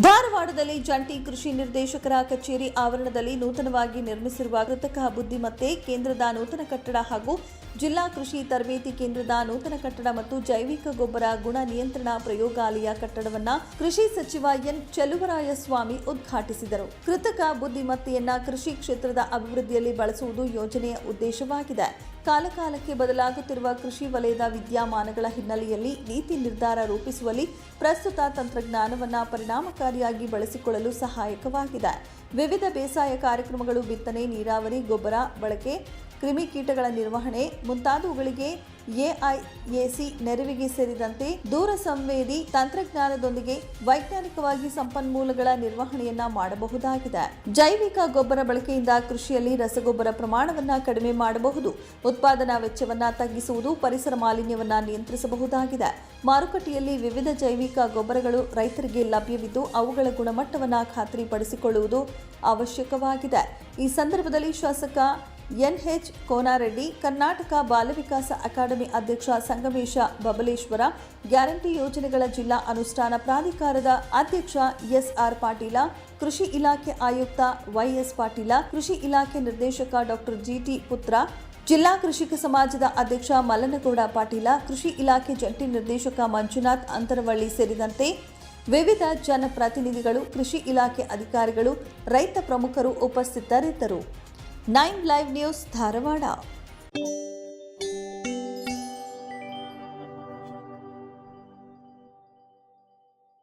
ಧಾರವಾಡದಲ್ಲಿ ಜಂಟಿ ಕೃಷಿ ನಿರ್ದೇಶಕರ ಕಚೇರಿ ಆವರಣದಲ್ಲಿ ನೂತನವಾಗಿ ನಿರ್ಮಿಸಿರುವ ಕೃತಕ ಬುದ್ಧಿಮತ್ತೆ ಕೇಂದ್ರದ ನೂತನ ಕಟ್ಟಡ ಹಾಗೂ ಜಿಲ್ಲಾ ಕೃಷಿ ತರಬೇತಿ ಕೇಂದ್ರದ ನೂತನ ಕಟ್ಟಡ ಮತ್ತು ಜೈವಿಕ ಗೊಬ್ಬರ ಗುಣ ನಿಯಂತ್ರಣ ಪ್ರಯೋಗಾಲಯ ಕಟ್ಟಡವನ್ನು ಕೃಷಿ ಸಚಿವ ಎನ್ ಚೆಲುವರಾಯಸ್ವಾಮಿ ಉದ್ಘಾಟಿಸಿದರು. ಕೃತಕ ಬುದ್ಧಿಮತ್ತೆಯನ್ನ ಕೃಷಿ ಕ್ಷೇತ್ರದ ಅಭಿವೃದ್ಧಿಯಲ್ಲಿ ಬಳಸುವುದು ಯೋಜನೆಯ ಉದ್ದೇಶವಾಗಿದೆ. ಕಾಲಕಾಲಕ್ಕೆ ಬದಲಾಗುತ್ತಿರುವ ಕೃಷಿ ವಲಯದ ವಿದ್ಯಮಾನಗಳ ಹಿನ್ನೆಲೆಯಲ್ಲಿ ನೀತಿ ನಿರ್ಧಾರ ರೂಪಿಸುವಲ್ಲಿ ಪ್ರಸ್ತುತ ತಂತ್ರಜ್ಞಾನವನ್ನು ಪರಿಣಾಮಕಾರಿಯಾಗಿ ಬಳಸಿಕೊಳ್ಳಲು ಸಹಾಯಕವಾಗಿದೆ. ವಿವಿಧ ಬೇಸಾಯ ಕಾರ್ಯಕ್ರಮಗಳು, ಬಿತ್ತನೆ, ನೀರಾವರಿ, ಗೊಬ್ಬರ, ಬಳಕೆ ಕ್ರಿಮಿಕೀಟಗಳ ನಿರ್ವಹಣೆ, ಮುಂತಾದವುಗಳಿಗೆ ಎಐಎಸಿ ನೆರವಿಗೆ ಸೇರಿದಂತೆ ದೂರ ಸಂವೇದಿ ತಂತ್ರಜ್ಞಾನದೊಂದಿಗೆ ವೈಜ್ಞಾನಿಕವಾಗಿ ಸಂಪನ್ಮೂಲಗಳ ನಿರ್ವಹಣೆಯನ್ನ ಮಾಡಬಹುದಾಗಿದೆ. ಜೈವಿಕ ಗೊಬ್ಬರ ಬಳಕೆಯಿಂದ ಕೃಷಿಯಲ್ಲಿ ರಸಗೊಬ್ಬರ ಪ್ರಮಾಣವನ್ನ ಕಡಿಮೆ ಮಾಡಬಹುದು. ಉತ್ಪಾದನಾ ವೆಚ್ಚವನ್ನ ತಗ್ಗಿಸುವುದು ಪರಿಸರ ಮಾಲಿನ್ಯವನ್ನ ನಿಯಂತ್ರಿಸಬಹುದಾಗಿದೆ. ಮಾರುಕಟ್ಟೆಯಲ್ಲಿ ವಿವಿಧ ಜೈವಿಕ ಗೊಬ್ಬರಗಳು ರೈತರಿಗೆ ಲಭ್ಯವಿದ್ದು ಅವುಗಳ ಗುಣಮಟ್ಟವನ್ನ ಖಾತ್ರಿಪಡಿಸಿಕೊಳ್ಳುವುದು ಅವಶ್ಯಕವಾಗಿದೆ. ಈ ಸಂದರ್ಭದಲ್ಲಿ ಶಾಸಕ ಎನ್ಎಚ್ ಕೋನಾರೆಡ್ಡಿ, ಕರ್ನಾಟಕ ಬಾಲವಿಕಾಸ ಅಕಾಡೆಮಿ ಅಧ್ಯಕ್ಷ ಸಂಗಮೇಶ ಬಬಲೇಶ್ವರ, ಗ್ಯಾರಂಟಿ ಯೋಜನೆಗಳ ಜಿಲ್ಲಾ ಅನುಷ್ಠಾನ ಪ್ರಾಧಿಕಾರದ ಅಧ್ಯಕ್ಷ ಎಸ್ಆರ್ ಪಾಟೀಲ, ಕೃಷಿ ಇಲಾಖೆ ಆಯುಕ್ತ ವೈಎಸ್ ಪಾಟೀಲ, ಕೃಷಿ ಇಲಾಖೆ ನಿರ್ದೇಶಕ ಡಾಕ್ಟರ್ ಜಿಟಿ ಪುತ್ರ, ಜಿಲ್ಲಾ ಕೃಷಿಕ ಸಮಾಜದ ಅಧ್ಯಕ್ಷ ಮಲ್ಲನಗೌಡ ಪಾಟೀಲ, ಕೃಷಿ ಇಲಾಖೆ ಜಂಟಿ ನಿರ್ದೇಶಕ ಮಂಜುನಾಥ್ ಅಂತರವಳ್ಳಿ ಸೇರಿದಂತೆ ವಿವಿಧ ಜನಪ್ರತಿನಿಧಿಗಳು, ಕೃಷಿ ಇಲಾಖೆ ಅಧಿಕಾರಿಗಳು, ರೈತ ಪ್ರಮುಖರು ಉಪಸ್ಥಿತರಿದ್ದರು. Nine live news ધારવાડા